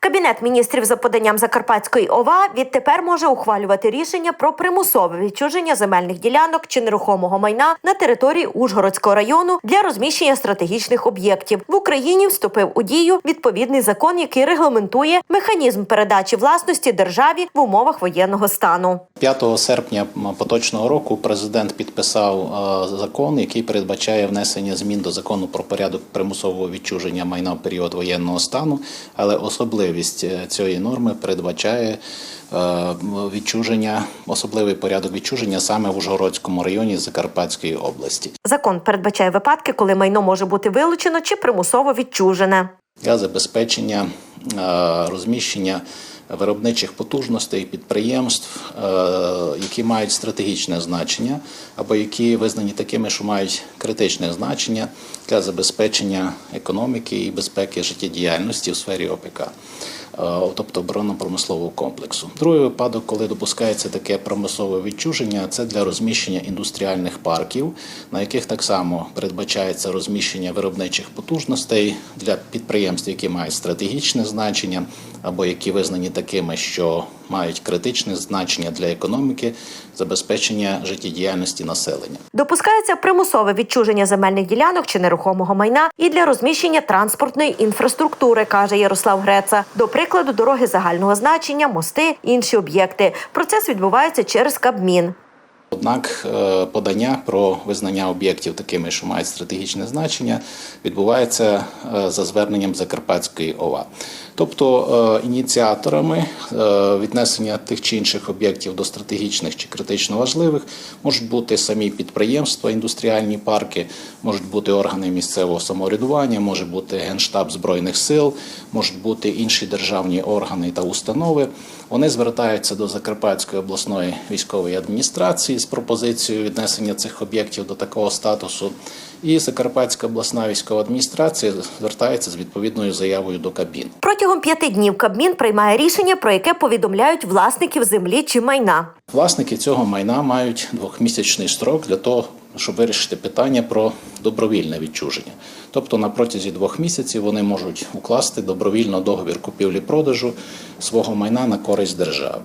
Кабінет міністрів за поданням Закарпатської ОВА відтепер може ухвалювати рішення про примусове відчуження земельних ділянок чи нерухомого майна на території Ужгородського району для розміщення стратегічних об'єктів. В Україні вступив у дію відповідний закон, який регламентує механізм передачі власності державі в умовах воєнного стану. 5 серпня поточного року президент підписав е, закон, який передбачає внесення змін до закону про порядок примусового відчуження майна в період воєнного стану, але особливість е, цієї норми передбачає е, відчуження, особливий порядок відчуження саме в Ужгородському районі Закарпатської області. Закон передбачає випадки, коли майно може бути вилучено чи примусово відчужене. для забезпечення е, розміщення виробничих потужностей підприємств, е, які мають стратегічне значення, або які визнані такими, що мають критичне значення для забезпечення економіки і безпеки життєдіяльності в сфері ОПК. Е, Тобто оборонно-промислового комплексу. Другий випадок, коли допускається таке промислове відчуження, це для розміщення індустріальних парків, на яких так само передбачається розміщення виробничих потужностей для підприємств, які мають стратегічне значення, або які визнані такими, що мають критичне значення для економіки, забезпечення життєдіяльності населення. Допускається примусове відчуження земельних ділянок чи нерухомого майна і для розміщення транспортної інфраструктури, каже Ярослав Греца. До прикладу, дороги загального значення, мости, інші об'єкти. Процес відбувається через Кабмін. Однак е, подання про визнання об'єктів такими, що мають стратегічне значення, відбувається е, за зверненням Закарпатської ОВА. Тобто е, ініціаторами віднесення тих чи інших об'єктів до стратегічних чи критично важливих можуть бути самі підприємства, індустріальні парки, можуть бути органи місцевого самоврядування, може бути Генштаб Збройних сил, можуть бути інші державні органи та установи. Вони звертаються до Закарпатської обласної військової адміністрації з пропозицією віднесення цих об'єктів до такого статусу. І Закарпатська обласна військова адміністрація звертається з відповідною заявою до Кабмін. Протягом п'яти днів Кабмін приймає рішення, про яке повідомляють власників землі чи майна. Власники цього майна мають двохмісячний строк для того, щоб вирішити питання про добровільне відчуження. Тобто на протязі двох місяців вони можуть укласти добровільно договір купівлі-продажу свого майна на користь держави.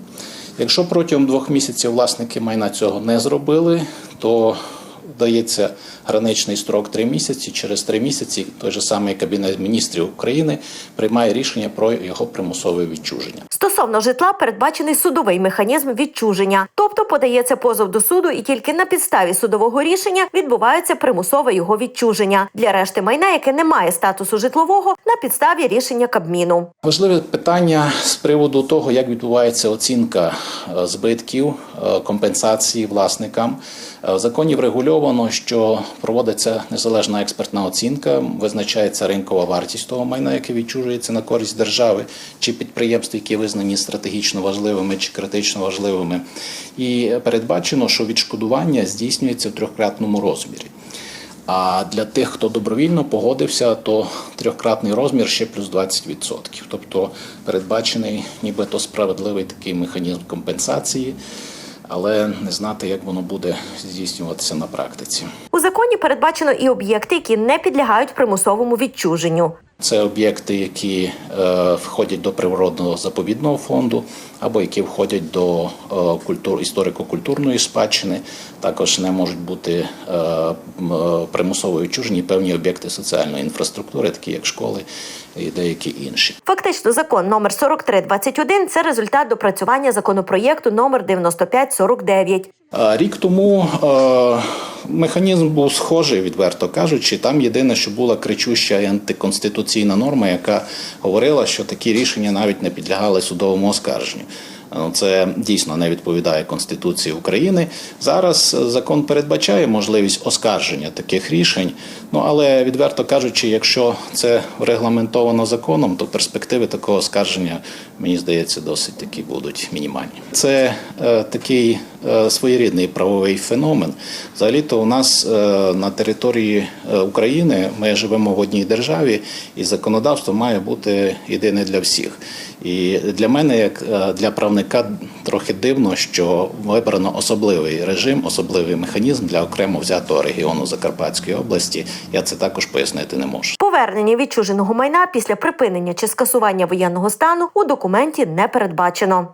Якщо протягом двох місяців власники майна цього не зробили, то дається граничний строк три місяці. Через три місяці той же самий Кабінет міністрів України приймає рішення про його примусове відчуження. Стосовно житла передбачений судовий механізм відчуження, тобто подається позов до суду, і тільки на підставі судового рішення відбувається примусове його відчуження для решти майна, яке не має статусу житлового, на підставі рішення Кабміну. Важливе питання з приводу того, як відбувається оцінка е, збитків, е, компенсації власникам. Е, В законі врегульовано, що проводиться незалежна експертна оцінка, визначається ринкова вартість того майна, яке відчужується на користь держави чи підприємств, які визнані стратегічно важливими чи критично важливими. І передбачено, що відшкодування здійснюється в трьохкратному розмірі. А для тих, хто добровільно погодився, то трьохкратний розмір ще плюс 20%. Тобто передбачений нібито справедливий такий механізм компенсації, але не знати, як воно буде здійснюватися на практиці. У законі передбачено і об'єкти, які не підлягають примусовому відчуженню. Це об'єкти, які е, входять до природного заповідного фонду, або які входять до е, культур історико-культурної спадщини. Також не можуть бути е, примусово відчужені певні об'єкти соціальної інфраструктури, такі як школи і деякі інші. Фактично, закон номер 4321 – це результат допрацювання законопроєкту номер 9549. А Рік тому механізм був схожий, відверто кажучи. Там єдине, що була кричуща антиконституційна норма, яка говорила, що такі рішення навіть не підлягали судовому оскарженню. Е, Це дійсно не відповідає Конституції України. Зараз е, закон передбачає можливість оскарження таких рішень. Ну але відверто кажучи, якщо це регламентовано законом, то перспективи такого оскарження, мені здається, досить такі будуть мінімальні. Це е, такий е, своєрідний правовий феномен. Взагалі-то у нас е, на території е, України ми живемо в одній державі, і законодавство має бути єдине для всіх. І для мене, як для правника, трохи дивно, що вибрано особливий режим, особливий механізм для окремо взятого регіону Закарпатської області. Я це також пояснити не можу. Повернення відчуженого майна після припинення чи скасування воєнного стану у документі не передбачено.